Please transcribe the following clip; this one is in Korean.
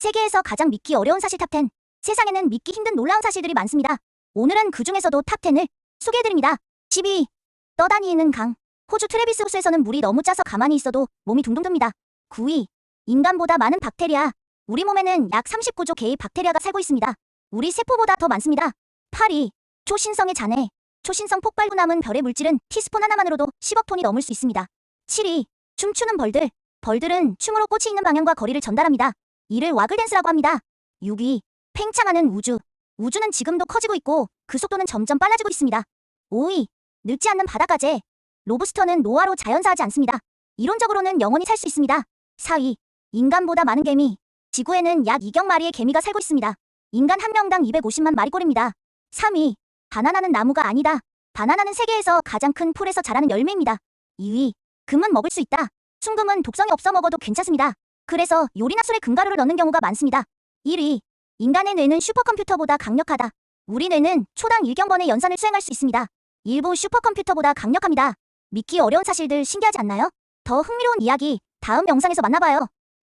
세계에서 가장 믿기 어려운 사실 탑10. 세상에는 믿기 힘든 놀라운 사실들이 많습니다. 오늘은 그 중에서도 탑10을 소개해드립니다. 12. 떠다니는 강. 호주 트레비스 호수에서는 물이 너무 짜서 가만히 있어도 몸이 둥둥 듭니다. 9위. 인간보다 많은 박테리아. 우리 몸에는 약 39조 개의 박테리아가 살고 있습니다. 우리 세포보다 더 많습니다. 8위. 초신성의 잔해. 초신성 폭발 후 남은 별의 물질은 티스푼 하나만으로도 10억 톤이 넘을 수 있습니다. 7위. 춤추는 벌들. 벌들은 춤으로 꽃이 있는 방향과 거리를 전달합니다. 이를 와글댄스라고 합니다. 6위. 팽창하는 우주. 우주는 지금도 커지고 있고 그 속도는 점점 빨라지고 있습니다. 5위. 늙지 않는 바다가재. 로브스터는 노화로 자연사하지 않습니다. 이론적으로는 영원히 살 수 있습니다. 4위. 인간보다 많은 개미. 지구에는 약 2경 마리의 개미가 살고 있습니다. 인간 한 명당 250만 마리 꼴입니다. 3위. 바나나는 나무가 아니다. 바나나는 세계에서 가장 큰 풀에서 자라는 열매입니다. 2위. 금은 먹을 수 있다. 순금은 독성이 없어 먹어도 괜찮습니다. 그래서 요리나 술에 금가루를 넣는 경우가 많습니다. 1위. 인간의 뇌는 슈퍼컴퓨터보다 강력하다. 우리 뇌는 초당 1경번의 연산을 수행할 수 있습니다. 일부 슈퍼컴퓨터보다 강력합니다. 믿기 어려운 사실들 신기하지 않나요? 더 흥미로운 이야기 다음 영상에서 만나봐요.